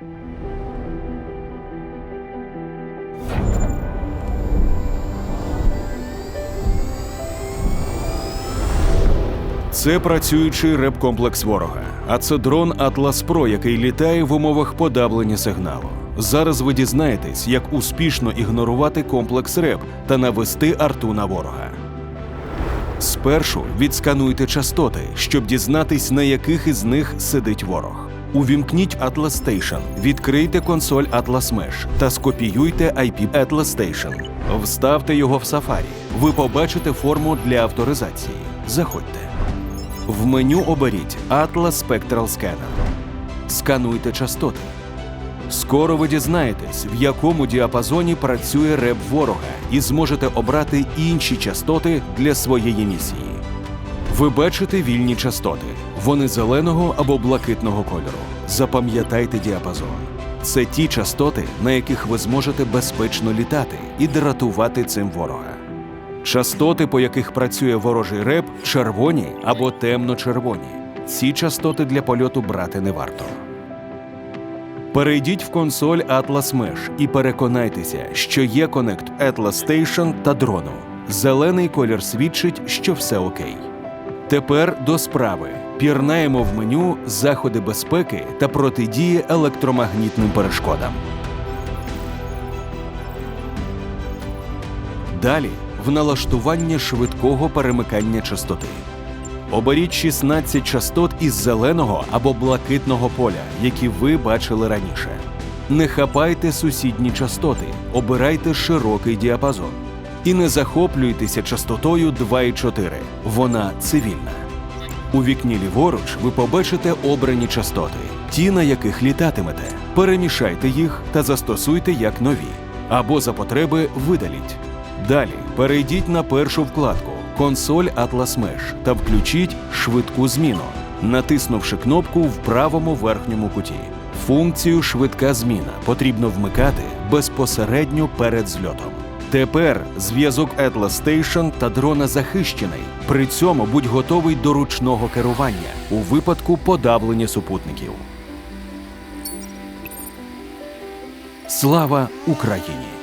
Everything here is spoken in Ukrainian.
Це працюючий реп-комплекс ворога. А це дрон Atlas Pro, який літає в умовах подавлення сигналу. Зараз ви дізнаєтесь, як успішно ігнорувати комплекс РЕП та навести арту на ворога. Спершу відскануйте частоти, щоб дізнатись, на яких із них сидить ворог. Увімкніть Atlas Station, відкрийте консоль Atlas Mesh та скопіюйте IP Atlas Station. Вставте його в Safari. Ви побачите форму для авторизації. Заходьте. В меню оберіть Atlas Spectral Scanner. Скануйте частоти. Скоро ви дізнаєтесь, в якому діапазоні працює реп ворога, і зможете обрати інші частоти для своєї місії. Ви бачите вільні частоти. Вони зеленого або блакитного кольору. Запам'ятайте діапазон. Це ті частоти, на яких ви зможете безпечно літати і дратувати цим ворога. Частоти, по яких працює ворожий реп, червоні або темно-червоні. Ці частоти для польоту брати не варто. Перейдіть в консоль Atlas Mesh і переконайтеся, що є конект Atlas Station та дрону. Зелений колір свідчить, що все окей. Тепер до справи. Пірнаємо в меню заходи безпеки та протидії електромагнітним перешкодам. Далі в налаштування швидкого перемикання частоти. Оберіть 16 частот із зеленого або блакитного поля, які ви бачили раніше. Не хапайте сусідні частоти, обирайте широкий діапазон. І не захоплюйтеся частотою 2,4. Вона цивільна. У вікні ліворуч ви побачите обрані частоти, ті, на яких літатимете. Перемішайте їх та застосуйте як нові, або за потреби видаліть. Далі перейдіть на першу вкладку консоль Atlas Mesh та включіть швидку зміну, натиснувши кнопку в правому верхньому куті. Функцію швидка зміна потрібно вмикати безпосередньо перед зльотом. Тепер зв'язок Atlas Station та дрона захищений. При цьому будь готовий до ручного керування у випадку подавлення супутників. Слава Україні!